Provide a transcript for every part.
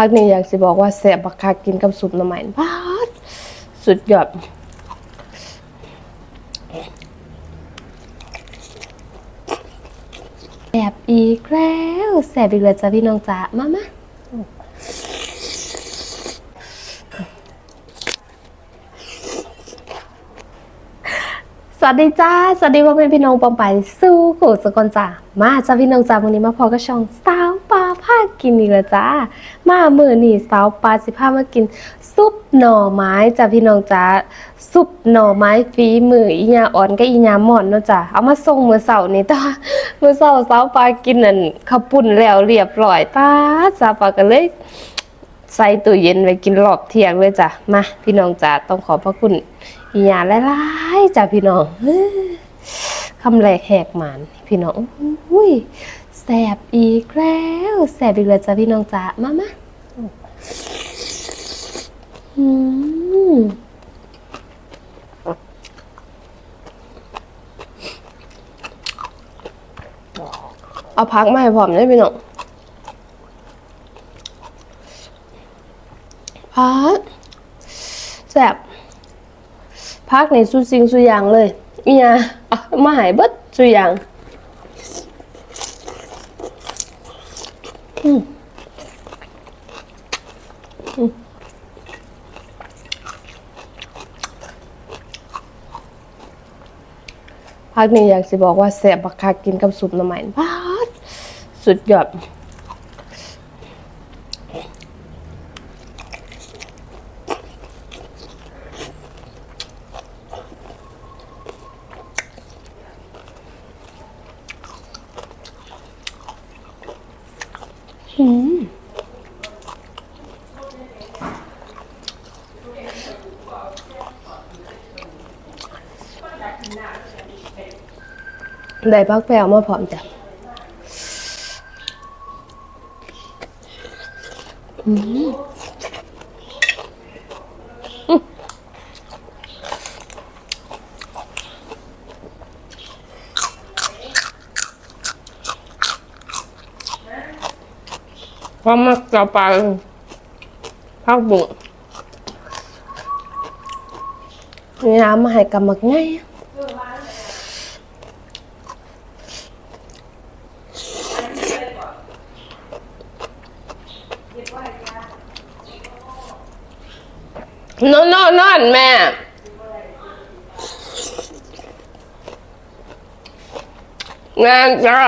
พักนี้อยากสิบอกว่าแซบบักคักกินกับซุปหน่อไม้บ้าสุดยอดแซบอีกแล้วแซบอีกแล้วจ้ะพี่น้องจ๋ามามาสวัสดีจ้า สวัสดีพ่อแม่พี่น้องปองไปสู้กูสกลจ้ามาจ้าพี่น้องจ้าวันนี้มาพอกับช่องสาวปลาพากินอีกแล้วจ้า มาเมื่อนี่สาวปลาสิพามากิน ซุปหน่อไม้จ้าพี่น้องจ้าซุปหน่อไม้ฝีมืออีญาอ่อนกับอีญาหมอนเนาะจ้าเอามาส่งมื้อเสาร์นี้แต่ว่ามื้อเสาร์สาวปลากินนั่นข้าวปุ้นแล้วเรียบร้อยป้าดสาปลาก็เลยใส่ตู้เย็นไว้กินรอบเที่ยงเลยจ้ะมาพี่น้องจ๋าต้องขอบพระคุณอีหยาหลายๆจ้ะพี่น้องคำแรกแหกหมานพี่น้องอุ้ย แสบอีกแล้วแสบอีกแล้วจ้ะพี่น้องจ๋ามามาอืมเอาพักมาให้พร้อมเลยพี่น้องพักแซ่บพักในสุดสิ่งสุดอย่างเลยเมียเอามาหายเบิดสุดอย่างอืมอืม พักนี้อยากสิบอกว่าแสบบักคักกินกับซุปหน่อไม้บาสุดยอด ได้พักแปลมาพร้อมจ้ะอืม วามมักจะไปพักบุ๋งนี่น้ำมาให้กำมักง่ายนอนนอนนอนแม่งานจ้า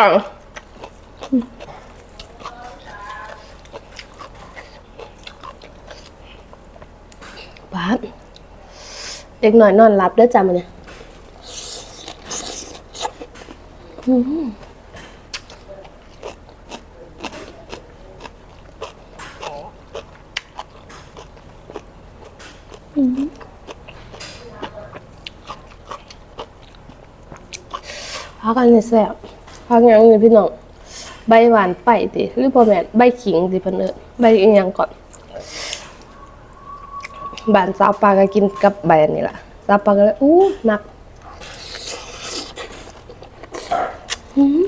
บ้าน เด็กหน่อยนอนรับเด้อจ้ามันเนี่ยอืมพักกันเนี่ยแซ่บพักหยังนี่พี่น้อง ใบหวานไปติหรือพ่อแม่ใบขิงสิเพิ่นเอิ้นใบอีหยังก่อน บ้านสาวปลาก็กินกับใบอันนี้ล่ะสาวปลาก็เลยอู้มักอืม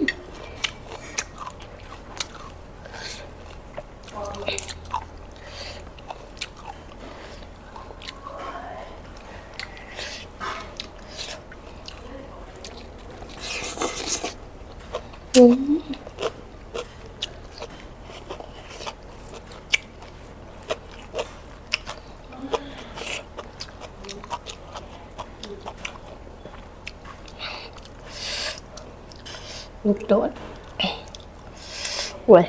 ลูกโดดโอ้ย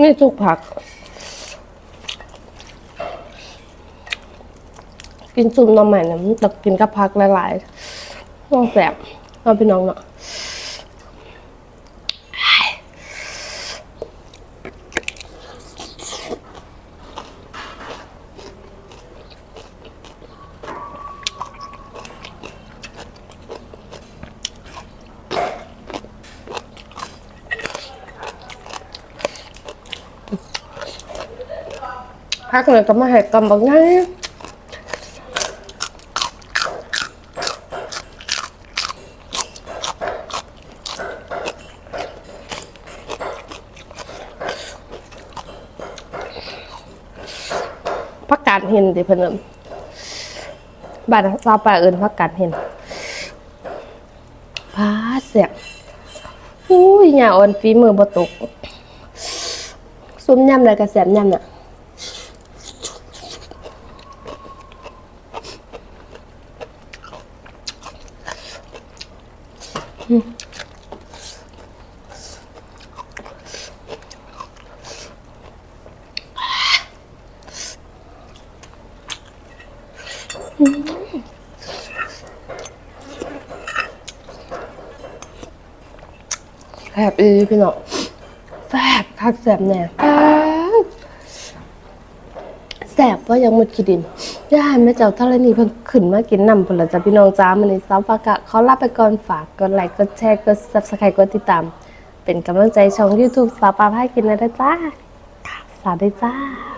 นี่ทุกผัก กินซุปหน้ำใหม่นะมันต้องกินกับผักหลายๆต้องแสบเอาพี่น้องเนาะ พักเลยก็มาให้กำบักง่ายพักกาดเห็นดิเพิ่นเอิ่มบ้านชาปาเอิ้นพักกาดเห็นพาเสียบอุ้ยหญ้าอ่อนฝีมือบ่ตก ซุ้มยำเลยกระแสมยำน่ะ แซ่บอีพี่น้องแซ่บคักแซ่บแน่แซ่บว่ายังหมดขีดิน ย่าแม่เจ้าเท่าไรนี่เพิ่งขึ้นมากินน้ำพุ่นละจ้ะพี่น้องจ้ามันในสาวปากะเขาลาไปก่อนฝากกดไลค์กดแชร์กด subscribe กดติดตาม เป็นกำลังใจช่อง YouTube สาวปลาพากินนะจ้าสวัสดีจ้า